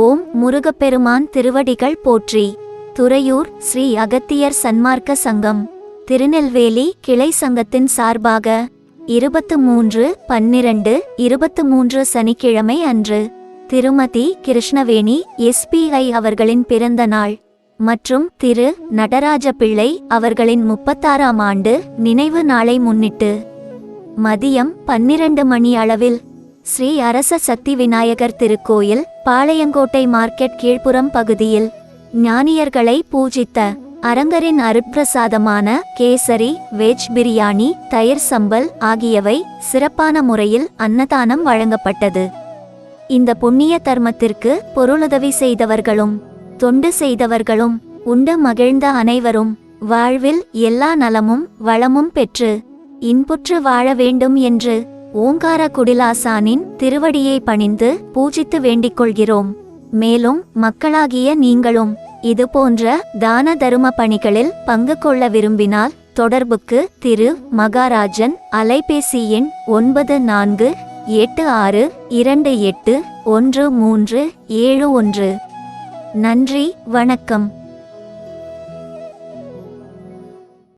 ஓம் முருகப்பெருமான் திருவடிகள் போற்றி. துறையூர் ஸ்ரீ அகத்தியர் சன்மார்க்க சங்கம். திருநெல்வேலி கிளை சங்கத்தின் சார்பாக இருபத்து மூன்று பன்னிரண்டு இருபத்து மூன்று சனிக்கிழமை அன்று திருமதி கிருஷ்ணவேணி எஸ்பிஐ அவர்களின் பிறந்த நாள் மற்றும் திரு நடராஜ பிள்ளை அவர்களின் முப்பத்தாறாம் ஆண்டு நினைவு நாளை முன்னிட்டு மதியம் பன்னிரண்டு மணி அளவில் ஸ்ரீ அரச சக்தி விநாயகர் திருக்கோயில் பாளையங்கோட்டை மார்க்கெட் கீழ்ப்புறம் பகுதியில். ஞானியர்களை பூஜித்த அரங்கரின் அருட்பிரசாதமான கேசரி வெஜ் பிரியாணி தயிர் சம்பல் ஆகியவை சிறப்பான முறையில் அன்னதானம் வழங்கப்பட்டது. இந்த புண்ணிய தர்மத்திற்கு பொருளுதவி செய்தவர்களும் தொண்டு செய்தவர்களும் உண்டு மகிழ்ந்த அனைவரும் வாழ்வில் எல்லா நலமும் வளமும் பெற்று இன்புற்று வாழ வேண்டும் என்று ஓங்கார குடிலாசானின் திருவடியை பணிந்து பூஜித்து வேண்டிக் கொள்கிறோம் மேலும் மக்களாகிய நீங்களும் இதுபோன்ற தான தரும பணிகளில் பங்கு கொள்ள விரும்பினால் தொடர்புக்கு திரு மகாராஜன் அலைபேசி எண் ஒன்பது நான்கு எட்டு ஆறு இரண்டு எட்டு ஒன்று மூன்று ஏழு ஒன்று. நன்றி வணக்கம்.